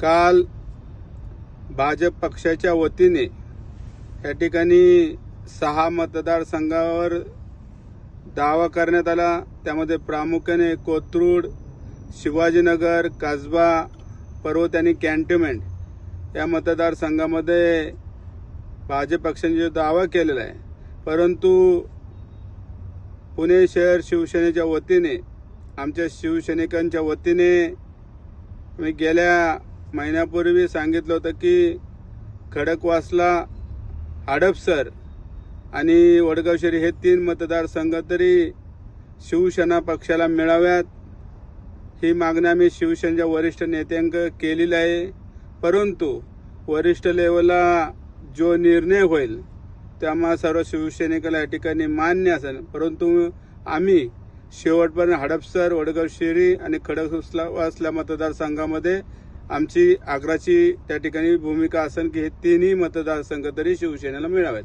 काल भाजप पक्षाच्या वतीने या ठिकाणी सहा मतदारसंघावर दावा करण्यात आला. त्यामध्ये प्रामुख्याने कोथरूड शिवाजीनगर कसबा पर्वत आणि कॅन्टोमेंट या मतदारसंघामध्ये भाजप पक्षाने जो दावा केलेला आहे. परंतु पुणे शहर शिवसेनेच्या वतीने आमच्या शिवसैनिकांच्या वतीने मी गेल्या महिन्यापूर्वी सांगितलं होतं की खडकवासला हडपसर आणि वडगावशेरी हे तीन मतदारसंघ तरी शिवसेना पक्षाला मिळाव्यात. ही मागणी आम्ही शिवसेनेच्या वरिष्ठ नेत्यांक केलेली आहे. परंतु वरिष्ठ लेवलला जो निर्णय होईल त्यामुळे सर्व शिवसैनिकाला या ठिकाणी मान्य असेल. परंतु आम्ही शेवटपर्यंत हडपसर वडगावशेरी आणि खडकवासला मतदारसंघामध्ये आमची आग्राची त्या ठिकाणी भूमिका असेल की हे तिन्ही मतदारसंघ तरी शिवसेनेला मिळावेत.